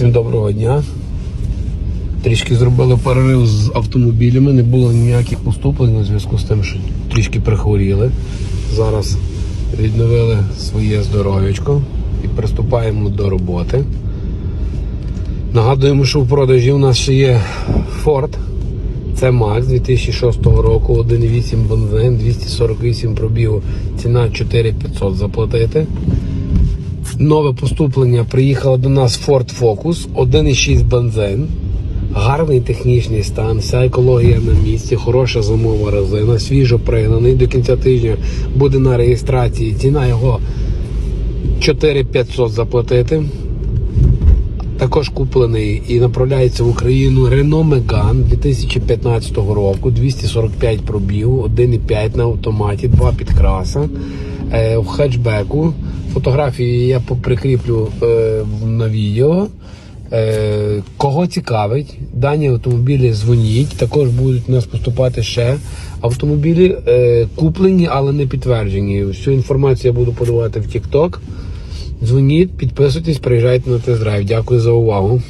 Всім доброго дня. Трішки зробили перерив з автомобілями, не було ніяких поступлень у зв'язку з тим, що трішки прихворіли. Зараз відновили своє здоров'ячко і приступаємо до роботи. Нагадуємо, що в продажі у нас ще є Ford. Це Max 2006 року, 1,8 бензин, 248 пробігу, ціна 4500 заплатити. Нове поступлення приїхало до нас Ford Focus, 1,6 бензин. Гарний технічний стан, вся екологія на місці, хороша зимова резина, свіжо пригнаний. До кінця тижня буде на реєстрації. Ціна його 4500 заплатити. Також куплений і направляється в Україну Renault Megane 2015 року, 245 пробігу, 1,5 на автоматі, два підкраса е, в хетчбеку. Фотографії я прикріплю е, на відео. Е, кого цікавить, дані автомобілі дзвоніть. Також будуть у нас поступати ще автомобілі, е, куплені, але не підтверджені. Всю інформацію я буду подавати в TikTok. Дзвоніть, підписуйтесь, приїжджайте на тест-драйв. Дякую за увагу.